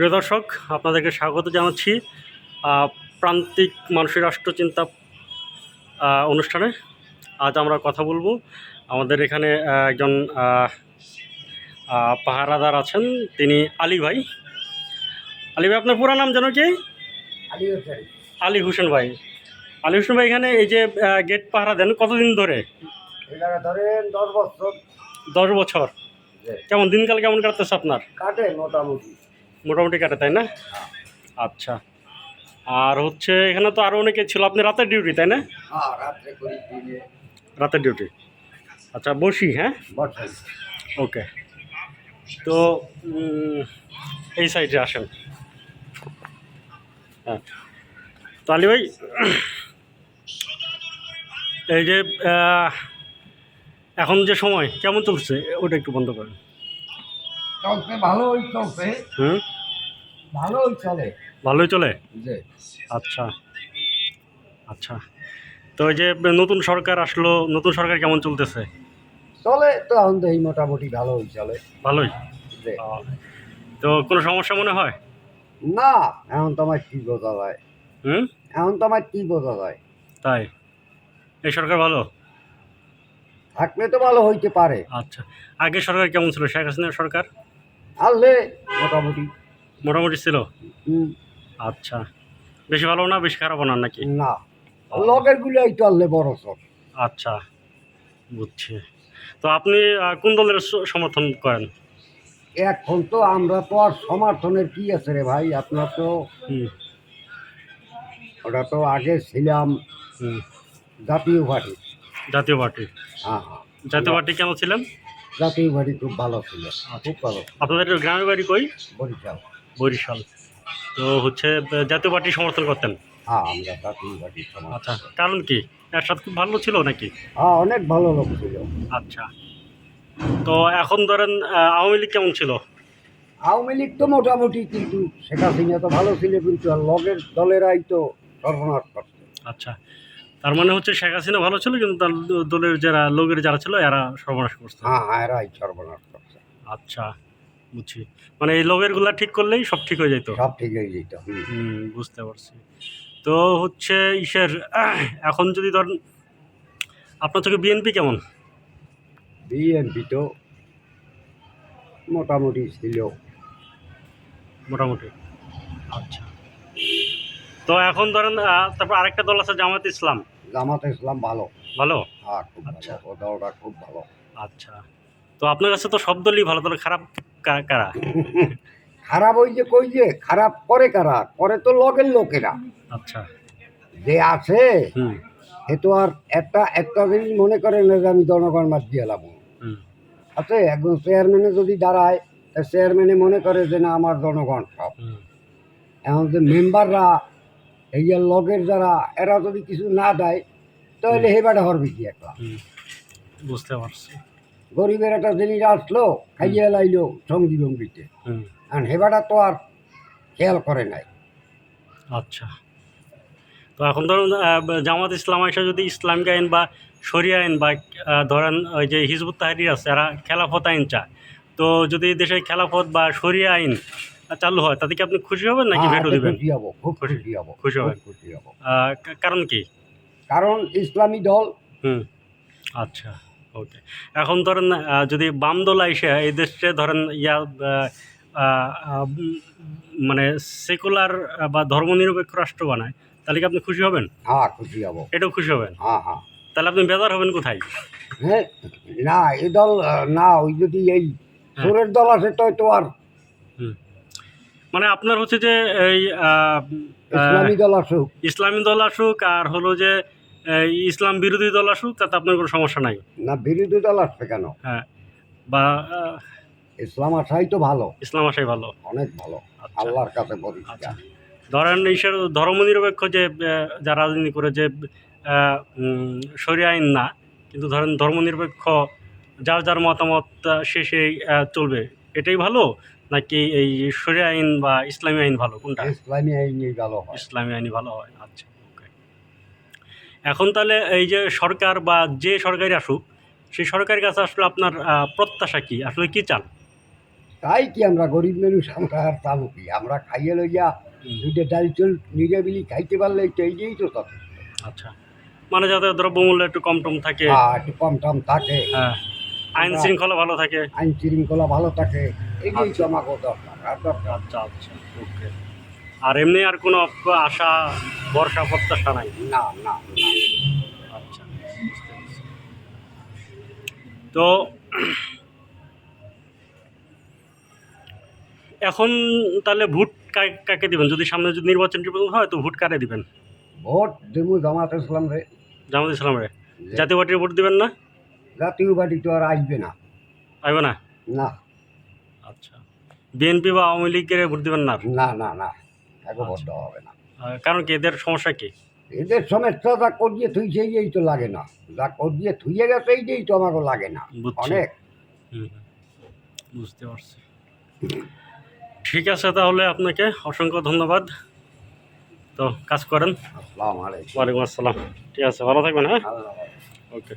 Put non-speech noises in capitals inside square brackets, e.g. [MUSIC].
প্রিয় দর্শক আপনাদেরকে স্বাগত জানাচ্ছি প্রান্তিক মানুষের রাষ্ট্রচিন্তা অনুষ্ঠানে। আজ আমরা কথা বলব আমাদের এখানে একজন পাহারাদার আছেন তিনি আলী ভাই। আলী ভাই আপনার পুরা নাম যেন কি? আলী হোসেন। আলী হোসেন ভাই। আলী হোসেন ভাই এখানে এই যে গেট পাহারা দেন কতদিন ধরে? ধরেন দশ বছর। দশ বছর। কেমন দিনকাল কেমন কাটতেছে আপনার? কাটে মোটামুটি। মোটামুটি কাটে তাই না? আচ্ছা। আর হচ্ছে এখানে তো আরও অনেকে ছিল। আপনি রাতের ডিউটি তাই না? হ্যাঁ রাত্রে ডিউটি আচ্ছা বসি হ্যাঁ? ওকে তো এই সাইডে আসেন। হ্যাঁ। তো আলী ভাই এই যে এখন যে সময় কেমন চলছে? ওটা একটু বন্ধ করেন। চলছে ভালোই চলছে। হুম? ভালোই চলে। ভালোই চলে? যে আচ্ছা। আচ্ছা। তো এই যে নতুন সরকার আসলো নতুন সরকার কেমন চলতেছে? চলে তো এখন তো এই মোটামুটি ভালোই চলে। ভালোই? তো কোনো সমস্যা মনে হয়? না এখন তো আমার কি বোঝা যায়। হুম? এখন তো আমার কি বোঝা যায়। তাই? এই সরকার ভালো? থাকলে তো ভালো হইতে পারে। আচ্ছা। আগে সরকার কেমন ছিল? শেখ হাসিনার সরকার? আনলে মোটামুটি। মোটামুটি ছিল? আচ্ছা। বেশি ভালো না বেশি খারাপ না নাকি? না। লগের গুলাই তো আনলে বড় সব। আচ্ছা বুঝছি। তো আপনি কোন দলের সমর্থন করেন? এখন তো আমরা তো আর সমর্থনের কি আছে রে ভাই? আপনার তো ওটা তো আগে ছিলাম জাতীয় পার্টি। জাতীয় পার্টি। হ্যাঁ হ্যাঁ। জাতীয় পার্টি কেমন ছিলেন? জাতীয় বাড়ি খুব ভালো ছিল খুব ভালো আপনাদের গ্রামের বাড়ি কই? বরিশাল। বরিশাল। তো হচ্ছে জাতীয় পার্টি সমর্থন করতেন? হ্যাঁ আমরা জাতীয় সমাজ আচ্ছা কারণ কি? এরশাদ খুব ভালো ছিল নাকি? হ্যাঁ অনেক ভালো লোক ছিল। আচ্ছা। তো এখন ধরেন আওয়ামী লীগ কেমন ছিল? আওয়ামী লীগ তো মোটামুটি কিন্তু শেখ হাসিনা তো ভালো ছিল কিন্তু লগের দলেরাই তো সর্বনাশ করছে। আচ্ছা। তার মানে হচ্ছে শেখ হাসিনা ভালো ছিল কিন্তু তার দলের যারা লোকের যারা ছিল এরা সর্বনাশ করছে। হ্যাঁ এরাই সর্বনাশ করছে। আচ্ছা বুঝছি। মানে এই লোকেরগুলা ঠিক করলেই সব ঠিক হয়ে যেত সব ঠিক হয়ে যেত হুম। হুম বুঝতে পারছি। তো হচ্ছে ইসের এখন যদি ধরেন আপনার চোখে বিএনপি কেমন? বিএনপি তো মোটামুটি ছিল। মোটামুটি। আচ্ছা। তো এখন ধরেন তারপর আরেকটা দল আছে জামাত ইসলাম। জামাত ইসলাম ভালো। ভালো? হ্যাঁ খুব আচ্ছা। ভালো ও দলটা খুব ভালো। আচ্ছা। তো আপনার কাছে তো সব দলই ভালো তাহলে খারাপ কারা? [LAUGHS] খারাপ ওই যে কই যে খারাপ করে কারা? করে তো লগের লোকেরা। আচ্ছা। যে আছে হুম। এ তো আর একটা একটা জিনিস মনে করে না যে আমি জনগণ মাত দিয়ে লাভ। আছে একজন চেয়ারম্যানে যদি দাঁড়ায় তা চেয়ারম্যানে মনে করে যে না আমার জনগণ সব। এখন যে মেম্বাররা এই যে লগের যারা এরা যদি কিছু না দেয় তাহলে হেবাটা হরবে কি একটা বুঝতে পারছি। গরিবের একটা জিনিস আসলো খাইয়ে লাইলো সঙ্গী ভঙ্গিতে আর হেবাটা তো আর খেয়াল করে নাই। আচ্ছা। তো এখন ধরুন জামাত ইসলাম এসে যদি ইসলামিক আইন বা শরিয়া আইন বা ধরেন ওই যে হিজবুত তাহরির আছে এরা খেলাফত আইন চায়। তো যদি দেশে খেলাফত বা শরিয়া আইন চালু হয় তাতে কি আপনি খুশি হবেন নাকি হ্যাঁ, ভেটো দিবেন? খুশি হব খুব খুশি- হব খুশি খুব হবেন। খুশি হব। আহ, কা- কারণ কি? কারণ ইসলামী দল। হুম। আচ্ছা ওকে। এখন ধরেন আহ, যদি বাম দল এসে এই দেশে ধরেন ইয়া আহ, আহ, উম, মানে সেকুলার বা ধর্মনিরপেক্ষ রাষ্ট্র বানায় তাহলে কি আপনি খুশি হবেন? হ্যাঁ খুশি হব। এটাও খুশি হবেন? হ্যাঁ হ্যাঁ। তাহলে আপনি বেজার হবেন কোথায়? হ্যাঁ না এই দল আহ, না ওই যদি এই হ্যাঁ। সুরের দল আছে তো তো আর মানে আপনার হচ্ছে যে এই ইসলামী দল আসুক। ইসলামী দল আসুক আর হলো যে ইসলাম বিরোধী দল আসুক তাতে আপনার কোনো সমস্যা নাই। না বিরোধী দল আসবে কেন? হ্যাঁ বা ইসলাম আসাই তো ভালো। ইসলাম আসাই ভালো। অনেক ভালো। আচ্ছা। আল্লাহর কাছে আচ্ছা। পরিষ্কার ধরেন ঈশ্বর ধর্মনিরপেক্ষ যে আহ, যারা রাজনীতি করে যে আহ, আইন না কিন্তু ধরেন ধর্মনিরপেক্ষ যার যার মতামত সে সেই চলবে এটাই ভালো? নাকি এই শরিয়া আইন বা ইসলামী আইন ভালো? কোনটা? ইসলামী আইনই ভালো হয়। ইসলামী আইনই ভালো হয়। আচ্ছা ওকে এখন তাহলে এই যে সরকার বা যে সরকারি আসুক সেই সরকারের কাছে আসলে আপনার প্রত্যাশা কি? আসলে কি চান? তাই কি আমরা গরিব মানুষ আমরা আর পাবো কি? আমরা খাইয়ে লইয়া দুইটা ডাল চুল নিরাবিলি খাইতে পারলে তো এই দিয়েই তো তত আচ্ছা মানে যাতে দ্রব্যমূল্য একটু কম টম থাকে। হ্যাঁ, একটু কম টম থাকে। হ্যাঁ আইন শৃঙ্খলা ভালো থাকে। আইন শৃঙ্খলা ভালো থাকে। দরকার আর দরকার আচ্ছা আচ্ছা ওকে। আর এমনি আর কোনো আশা ভরসা প্রত্যাশা নাই? না না আচ্ছা তো এখন তাহলে ভোট কাকে দিবেন? যদি সামনে যদি নির্বাচন টির্বাচন হয় তো ভোট কারে দিবেন? ভোট দেবো জামাত ইসলাম রে। জামাত ইসলাম রে। জাতীয় পার্টির ভোট দিবেন না? জাতীয় পার্টি তো আর আসবে না। আসবে না? না। আচ্ছা। বিএনপি বা আওয়ামী লীগের ভোট দিবেন না? না না না। এখন ভোট দেওয়া হবে না। কারণ কি এদের সমস্যা কি? এদের সমস্যা যা করিয়ে থুইছে এই তো লাগে না। যা করিয়ে থুইয়ে গেছে এইটাই তো আমাকে লাগে না। অনেক। বুঝতে পারছি। ঠিক আছে তাহলে আপনাকে অসংখ্য ধন্যবাদ। তো কাজ করেন। আসসালামু আলাইকুম। ওয়ালাইকুম আসসালাম। ঠিক আছে ভালো থাকবেন হ্যাঁ? ওকে।